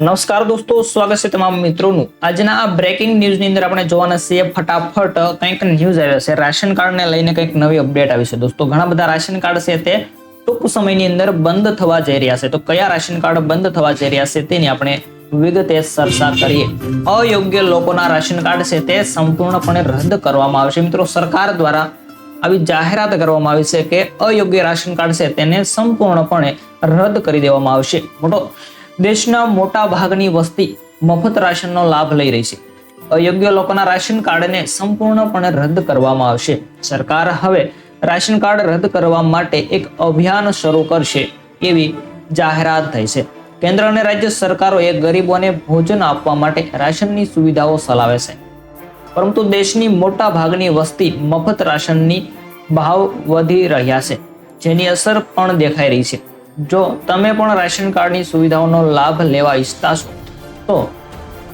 નમસ્કાર દોસ્તો, સ્વાગત છે તમામ મિત્રોનું. આજના આ બ્રેકિંગ ન્યૂઝની અંદર આપણે જોવાના છીએ ફટાફટ કંઈક ન્યૂઝ આવ્યા છે. રાશન કાર્ડને લઈને કંઈક નવી અપડેટ આવી છે. દોસ્તો, ઘણા બધા રાશન કાર્ડ છે તે ટૂંક સમયની અંદર બંધ થવા જઈ રહ્યા છે. તો કયા રાશન કાર્ડ બંધ થવા જઈ રહ્યા છે તેની આપણે વિગતે ચર્ચા કરીએ. અયોગ્ય લોકોના રાશન કાર્ડ છે તે સંપૂર્ણપણે રદ કરવામાં આવશે. મિત્રો, સરકાર દ્વારા આવી જાહેરાત કરવામાં આવી છે કે અયોગ્ય રાશન કાર્ડ છે તેને સંપૂર્ણપણે રદ કરી દેવામાં આવશે. મોટો દેશના મોટા ભાગની વસ્તી મફત રાશનનો લાભ લઈ રહી છે. અયોગ્ય લોકોના રાશન કાર્ડને સંપૂર્ણપણે રદ કરવામાં આવશે. સરકાર હવે રાશન કાર્ડ રદ કરવા માટે એક અભિયાન શરૂ કરશે એવી જાહેરાત થઈ છે. કેન્દ્ર અને રાજ્ય સરકારોએ ગરીબોને ભોજન આપવા માટે રાશનની સુવિધાઓ ચલાવે છે. પરંતુ દેશની મોટા ભાગની વસ્તી મફત રાશનની ભાવ વધી રહ્યા છે, જેની અસર પણ દેખાઈ રહી છે. જો તમે પણ રાશન કાર્ડની સુવિધાઓનો લાભ લેવા ઈચ્છતા છો, તો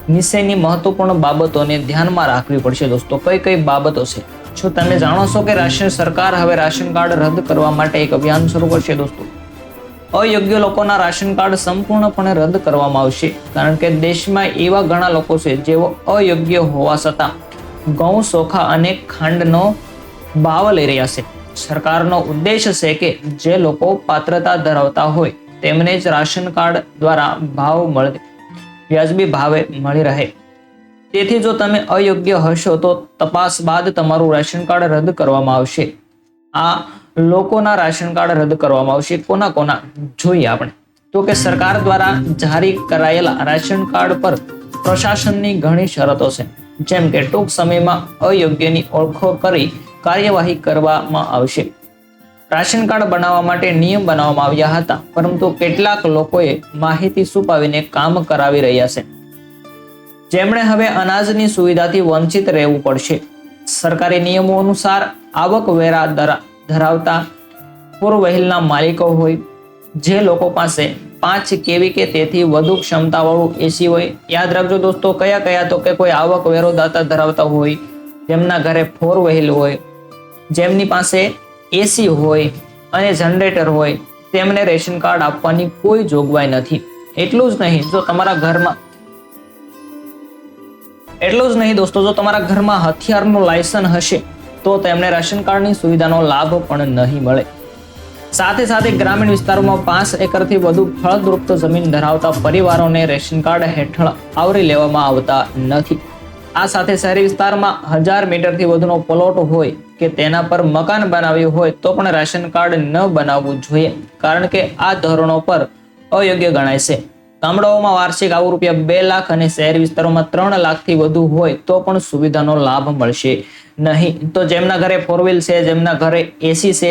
નીચેની મહત્વપૂર્ણ બાબતોને ધ્યાનમાં રાખવી પડશે દોસ્તો. કઈ કઈ બાબતો છે? શું તમે જાણો છો કે રાશન સરકાર હવે રાશન કાર્ડ રદ કરવા માટે એક અભિયાન શરૂ કરશે દોસ્તો? અયોગ્ય લોકોના રાશન કાર્ડ સંપૂર્ણપણે રદ કરવામાં આવશે, કારણ કે દેશમાં એવા ઘણા લોકો છે જેઓ અયોગ્ય હોવા છતાં ઘઉં ચોખા અને ખાંડનો ભાવ લઈ રહ્યા છે. સરકારનો ઉદ્દેશ છે કે જે લોકો પાત્રતા ધરાવતા હોય, તેમને જ રાશન કાર્ડ દ્વારા ભાવ મળે, વ્યાજબી ભાવે મળી રહે. તેથી જો તમે અયોગ્ય હશો, તો તપાસ બાદ તમારું રાશન કાર્ડ રદ કરવામાં આવશે. આ લોકોના રાશન કાર્ડ રદ કરવામાં આવશે. કોના કોના? જોઈએ આપણે. તો કે સરકાર દ્વારા જારી કરાયેલા રાશન કાર્ડ પર પ્રશાસનની ઘણી શરતો છે. જેમ કે ટૂંક સમયમાં અયોગ્યની ઓળખો કરી કાર્યવાહી કરવામાં આવશે. રાશન કાર્ડ બનાવવા માટે નિયમ બનાવવામાં આવ્યા હતા, પરંતુ કેટલાક લોકોએ માહિતી છુપાવીને કામ કરાવી રહ્યા છે. જેમણે હવે અનાજની સુવિધાથી વંચિત રહેવું પડશે. સરકારી નિયમો અનુસાર આવક વેરા ધરાવતા પૂર્વવહેલના માલિકો હોય, જે લોકો પાસે પાંચ કેવી કે તેથી વધુ ક્ષમતાવાળું એસી હોય. યાદ રાખજો દોસ્તો, કયા કયા તો કે કોઈ આવક વેરો દાતા ધરાવતા હોય, જેમના ઘરે ફોર વ્હીલ હોય જેમની પાસે એસી હોય અને જનરેટર હોય, તેમને રેશન કાર્ડ આપવાની કોઈ જોગવાઈ નથી. એટલું જ નહીં, જો તમારા ઘરમાં એટલું જ નહીં દોસ્તો, જો તમારા ઘરમાં હથિયારનું લાયસન્સ હશે, તો તેમને રેશન કાર્ડની સુવિધાનો લાભ પણ નહીં મળે. સાથે સાથે ગ્રામીણ વિસ્તારોમાં પાંચ એકરથી વધુ ફળદ્રુપ્ત જમીન ધરાવતા પરિવારોને રેશન કાર્ડ હેઠળ આવરી લેવામાં આવતા નથી. આ સાથે શહેરી વિસ્તારમાં હજાર મીટરથી વધુનો પ્લોટ હોય કે તેના પર મકાન બનાવ્યું હોય તો પણ રાશન કાર્ડ ન બનાવવું જોઈએ, કારણ કે આ ધોરણો પર અયોગ્ય ગણાય છે. ગામડાઓમાં વાર્ષિક આવું રૂપિયા બે લાખ અને શહેર વિસ્તારોમાં ત્રણ લાખથી વધુ હોય તો પણ સુવિધાનો લાભ મળશે નહીં. તો જેમના ઘરે ફોર વ્હીલ છે, જેમના ઘરે એસી છે,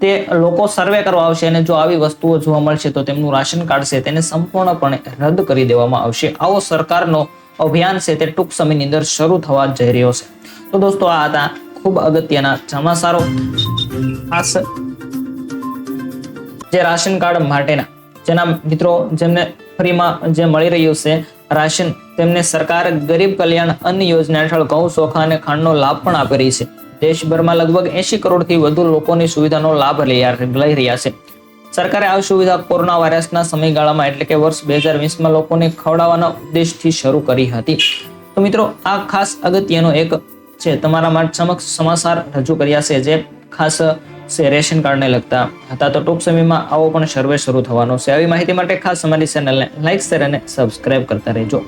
તે લોકો સર્વે કરવા આવશે અને જો આવી વસ્તુઓ જોવા મળશે તો તેમનું રાશન કાર્ડ છે તેને સંપૂર્ણપણે રદ કરી દેવામાં આવશે. આવો સરકારનો અભિયાન છે તે ટૂંક સમયની અંદર શરૂ થવા જઈ રહ્યો છે. તો દોસ્તો આ હતા ખૂબ અગત્યના સમાચારો ખાસ જે રાશન કાર્ડ માટેના, જેના મિત્રો જેમને ફ્રીમાં જે મળી રહ્યું છે રાશન, તેમને સરકાર ગરીબ કલ્યાણ અન્ન યોજના હેઠળ ઘઉં ચોખા અને ખાંડનો લાભ પણ આપી રહી છે. દેશભરમાં લગભગ એસી કરોડથી વધુ લોકોની સુવિધાનો લાભ લઈ રહ્યા છે. સરકારે આ સુવિધા કોરોના વાયરસના સમયગાળામાં એટલે કે વર્ષ બે હજાર વીસમાં લોકોને ખવડાવવાના ઉદ્દેશથી શરૂ કરી હતી. તો મિત્રો, આ ખાસ અગત્યનો એક છે, તમારા માટે સમક્ષ સમાચાર રજૂ કર્યા છે, જે ખાસ છે, રેશન કાર્ડને લગતા. હતા તો ટૂંક સમયમાં આવો પણ સર્વે શરૂ થવાનો છે. આવી માહિતી માટે ખાસ અમારી ચેનલને લાઈક શેર અને સબસ્ક્રાઇબ કરતા રહેજો.